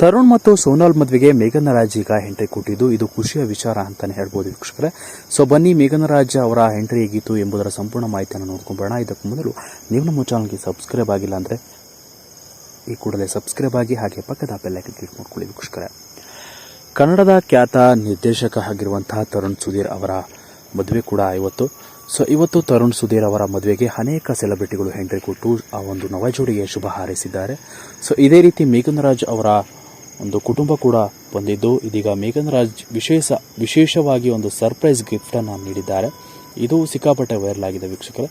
ತರುಣ್ ಮತ್ತು ಸೋನಾಲ್ ಮದುವೆಗೆ ಮೇಘನ ರಾಜ್ ಈಗ ಎಂಟ್ರಿ ಕೊಟ್ಟಿದ್ದು. ಇದು ಖುಷಿಯ ವಿಚಾರ ಅಂತಾನೆ ಹೇಳ್ಬೋದು ವೀಕ್ಷಕರೇ. ಸೊ ಬನ್ನಿ, ಮೇಘನ ರಾಜ್ ಅವರ ಎಂಟ್ರಿ ಹೇಗಿತ್ತು ಎಂಬುದರ ಸಂಪೂರ್ಣ ಮಾಹಿತಿಯನ್ನು ನೋಡ್ಕೊಂಬೋಣ ಇದಕ್ಕೂ ಮೊದಲು ನೀವು ನಮ್ಮ ಚಾನಲ್ಗೆ ಸಬ್ಸ್ಕ್ರೈಬ್ ಆಗಿಲ್ಲ ಅಂದರೆ ಈ ಕೂಡಲೇ ಸಬ್ಸ್ಕ್ರೈಬ್ ಆಗಿ ಹಾಗೆ ಪಕ್ಕದ ಬೆಲ್ಲೈಕನ್ ಕ್ಲಿಕ್ ಮಾಡ್ಕೊಳ್ಳಿ ವೀಕ್ಷಕರೇ. ಕನ್ನಡದ ಖ್ಯಾತ ನಿರ್ದೇಶಕ ಆಗಿರುವಂತಹ ತರುಣ್ ಸುಧೀರ್ ಅವರ ಮದುವೆ ಕೂಡ ಇವತ್ತು ಸೊ ಇವತ್ತು ತರುಣ್ ಸುಧೀರ್ ಅವರ ಮದುವೆಗೆ ಅನೇಕ ಸೆಲೆಬ್ರಿಟಿಗಳು ಎಂಟ್ರಿ ಕೊಟ್ಟು ಆ ಒಂದು ನವ ಜೋಡಿಗೆ ಶುಭ ಹಾರೈಸಿದ್ದಾರೆ. ಸೊ ಇದೇ ರೀತಿ ಮೇಘನ್ ರಾಜ್ ಅವರ ಒಂದು ಕುಟುಂಬ ಕೂಡ ಬಂದಿದ್ದು. ಇದೀಗ ಮೇಘನ್ ರಾಜ್ ವಿಶೇಷ, ವಿಶೇಷವಾಗಿ ಒಂದು ಸರ್ಪ್ರೈಸ್ ಗಿಫ್ಟನ್ನು ನೀಡಿದ್ದಾರೆ. ಇದು ಸಿಕ್ಕಾಪಟ್ಟೆ ವೈರಲ್ ಆಗಿದೆ ವೀಕ್ಷಕರೇ.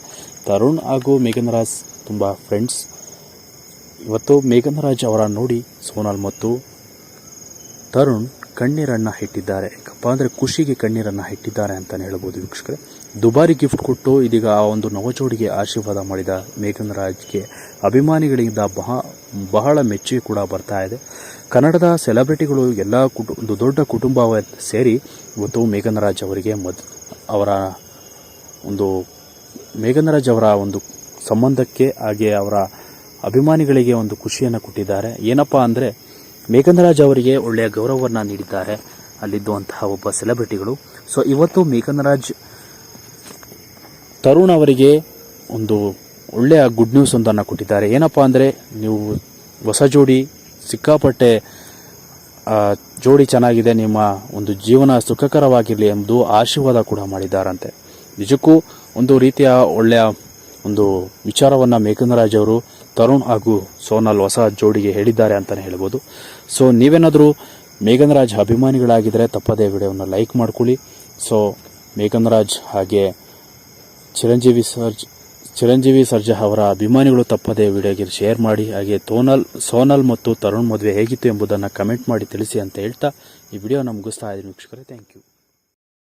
ತರುಣ್ ಹಾಗೂ ಮೇಘನ್ ರಾಜ್ ತುಂಬ ಫ್ರೆಂಡ್ಸ್ ಇವತ್ತು ಮೇಘನ್ ರಾಜ್ ಅವರ ನೋಡಿ ಸೋನಾಲ್ ಮತ್ತು ತರುಣ್ ಕಣ್ಣೀರನ್ನು ಇಟ್ಟಿದ್ದಾರೆ ಯಾಕಪ್ಪ ಅಂದರೆ ಖುಷಿಗೆ ಕಣ್ಣೀರನ್ನು ಇಟ್ಟಿದ್ದಾರೆ ಅಂತಲೇ ಹೇಳ್ಬೋದು ವೀಕ್ಷಕರೇ. ದುಬಾರಿ ಗಿಫ್ಟ್ ಕೊಟ್ಟು ಇದೀಗ ಆ ಒಂದು ನವಜೋಡಿಗೆ ಆಶೀರ್ವಾದ ಮಾಡಿದ ಮೇಘನ್ ರಾಜ್ಗೆ ಅಭಿಮಾನಿಗಳಿಂದ ಬಹ ಬಹಳ ಮೆಚ್ಚುಗೆ ಕೂಡ ಬರ್ತಾ ಇದೆ. ಕನ್ನಡದ ಸೆಲೆಬ್ರಿಟಿಗಳು ಎಲ್ಲ ಕುಟು, ಒಂದು ದೊಡ್ಡ ಕುಟುಂಬ ಸೇರಿ ಇವತ್ತು ಮೇಘನರಾಜ್ ಅವರಿಗೆ ಮದ್, ಅವರ ಒಂದು ಮೇಘನರಾಜ್ ಅವರ ಒಂದು ಸಂಬಂಧಕ್ಕೆ ಹಾಗೆ ಅವರ ಅಭಿಮಾನಿಗಳಿಗೆ ಒಂದು ಖುಷಿಯನ್ನು ಕೊಟ್ಟಿದ್ದಾರೆ. ಏನಪ್ಪ ಅಂದರೆ ಮೇಘನರಾಜ್ ಅವರಿಗೆ ಒಳ್ಳೆಯ ಗೌರವವನ್ನು ನೀಡಿದ್ದಾರೆ ಅಲ್ಲಿದ್ದುವಂತಹ ಒಬ್ಬ ಸೆಲೆಬ್ರಿಟಿಗಳು. ಸೊ ಇವತ್ತು ಮೇಘನರಾಜ್ ತರುಣ್ ಅವರಿಗೆ ಒಂದು ಒಳ್ಳೆಯ ಗುಡ್ ನ್ಯೂಸ್ ಒಂದನ್ನು ಕೊಟ್ಟಿದ್ದಾರೆ. ಏನಪ್ಪ ಅಂದರೆ ನೀವು ಹೊಸ ಜೋಡಿ ಸಿಕ್ಕಾಪಟ್ಟೆ ಜೋಡಿ ಚೆನ್ನಾಗಿದೆ, ನಿಮ್ಮ ಒಂದು ಜೀವನ ಸುಖಕರವಾಗಿರಲಿ ಎಂದು ಆಶೀರ್ವಾದ ಕೂಡ ಮಾಡಿದ್ದಾರಂತೆ. ನಿಜಕ್ಕೂ ಒಂದು ರೀತಿಯ ಒಳ್ಳೆಯ ಒಂದು ವಿಚಾರವನ್ನು ಮೇಘನ್ ರಾಜ್ ಅವರು, ತರುಣ್ ಹಾಗೂ ಸೋನಲ್ ಹೊಸ ಜೋಡಿಗೆ ಹೇಳಿದ್ದಾರೆ ಅಂತಲೇ ಹೇಳ್ಬೋದು. ಸೊ ನೀವೇನಾದರೂ ಮೇಘನ್ ರಾಜ್ ಅಭಿಮಾನಿಗಳಾಗಿದ್ದರೆ ತಪ್ಪದೇ ವಿಡಿಯೋವನ್ನು ಲೈಕ್ ಮಾಡ್ಕೊಳ್ಳಿ. ಸೊ ಮೇಘನ್ ರಾಜ್ ಹಾಗೆ ಚಿರಂಜೀವಿ ಸರ್ಜ್ ಚಿರಂಜೀವಿ ಸರ್ಜಾ ಅವರ ಅಭಿಮಾನಿಗಳು ತಪ್ಪದೇ ವಿಡಿಯೋಗೆ ಶೇರ್ ಮಾಡಿ, ಹಾಗೆ ತೋನಲ್, ಸೋನಲ್ ಮತ್ತು ತರುಣ್ ಮದುವೆ ಹೇಗಿತ್ತು ಎಂಬುದನ್ನು ಕಮೆಂಟ್ ಮಾಡಿ ತಿಳಿಸಿ ಅಂತ ಹೇಳ್ತಾ ಈ ವಿಡಿಯೋನ ಮುಗಿಸ್ತಾ ಇದ್ದೀನಿ ವೀಕ್ಷಕರೇ. Thank you.